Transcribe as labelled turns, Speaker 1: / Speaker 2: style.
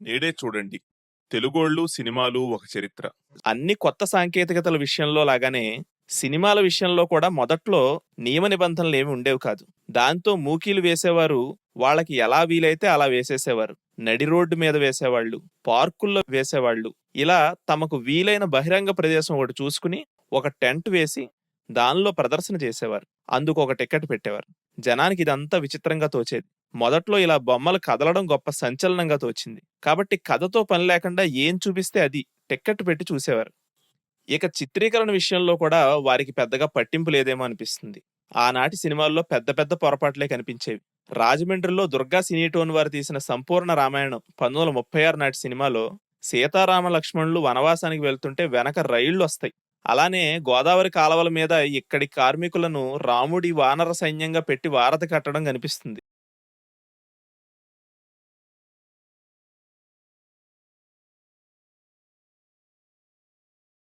Speaker 1: నేడే చూడండి. తెలుగోళ్ళు సినిమాలు ఒక చరిత్ర.
Speaker 2: అన్ని కొత్త సాంకేతికతల విషయంలో లాగానే సినిమాల విషయంలో కూడా మొదట్లో నియమ నిబంధనలు ఏమి ఉండేవి కాదు. దాంతో మూకీలు వేసేవారు వాళ్ళకి ఎలా వీలైతే అలా వేసేసేవారు. నడి రోడ్డు మీద వేసేవాళ్ళు పార్కుల్లో వేసేవాళ్ళు. ఇలా తమకు వీలైన బహిరంగ ప్రదేశం ఒకటి చూసుకుని ఒక టెంట్ వేసి దానిలో ప్రదర్శన చేసేవారు. అందుకు ఒక టికెట్ పెట్టేవారు. జనానికి ఇదంతా విచిత్రంగా తోచేది. మొదట్లో ఇలా బొమ్మలు కదలడం గొప్ప సంచలనంగా తోచింది. కాబట్టి కథతో పని లేకుండా ఏం చూపిస్తే అది టిక్కెట్ పెట్టి చూసేవారు. ఇక చిత్రీకరణ విషయంలో కూడా వారికి పెద్దగా పట్టింపు లేదేమో అనిపిస్తుంది. ఆనాటి సినిమాల్లో పెద్ద పెద్ద పొరపాట్లే కనిపించేవి. రాజమండ్రిలో దుర్గా సినీటోన్ వారు తీసిన సంపూర్ణ రామాయణం పంతొమ్మిది వందల ముప్పై ఆరు నాటి సినిమాలో సీతారామ లక్ష్మణులు వనవాసానికి వెళ్తుంటే వెనక రైళ్ళు వస్తాయి. అలానే గోదావరి కాలవల మీద ఇక్కడి కార్మికులను రాముడి వానర సైన్యంగా పెట్టి వారధి కట్టడం కనిపిస్తుంది.